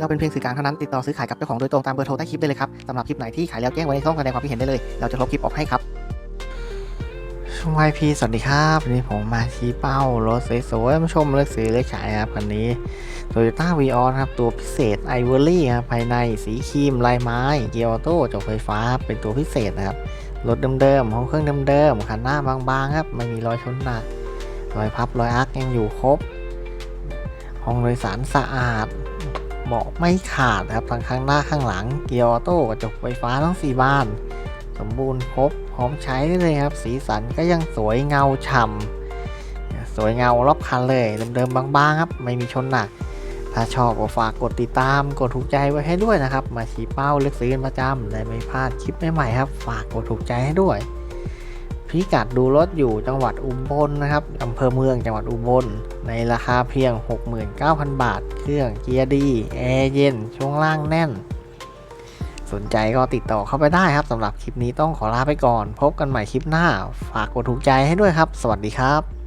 เราเป็นเพียงสื่อกลางเท่านั้นติดต่อซื้อขายกับเจ้าของโดยตรงตามเบอร์โทรใต้คลิปได้เลยครับสำหรับคลิปไหนที่ขายแล้วแจ้งไว้ในช่องแสดงความคิดเห็นได้เลย เราจะลบคลิปออกให้ครับช่วงวพีสวัสดีครับวันนี้ผมมาชี้เป้ารถสวยๆมาชมเลือกซื้อเลือกขายครับคันนี้ Toyota v ีออครับตัวพิเศษไอวอรี่ครับภายในสีครีมลายไม้เกียร์ออโต้จบไฟฟ้าครับเป็นตัวพิเศษนะครับรถเดิมๆห้องเครื่องเดิมๆคันหน้าบางๆครับไม่มีรอยชนหนักรอยพับรอยอักยังอยู่ครบห้องโดยสารสะอาด เบาะไม่ขาดนะครับทั้งข้างหน้าข้างหลัง เกียร์ออโต้กระจกไฟฟ้าทั้ง 4 บาน สมบูรณ์ครบพร้อมใช้ได้เลยครับ สีสันก็ยังสวยเงาฉ่ำสวยเงารอบคันเลยเดิมๆบางๆครับ ไม่มีชนหนัก ถ้าชอบก็ฝากกดติดตาม กดถูกใจไว้ให้ด้วยนะครับ มาชี้เป้าเลือกซื้อกันประจำได้ไม่พลาดคลิปใหม่ๆครับ ฝากกดถูกใจให้ด้วย พิกัดดูรถอยู่จังหวัดอุบลนะครับอำเภอเมืองจังหวัดอุบล ในราคาเพียง 69,000 บาท เครื่องเกียร์ดี แอร์เย็น ช่วงล่างแน่น สนใจก็ติดต่อเข้าไปได้ครับสำหรับคลิปนี้ต้องขอลาไปก่อน พบกันใหม่คลิปหน้า ฝากกดถูกใจให้ด้วยครับ สวัสดีครับ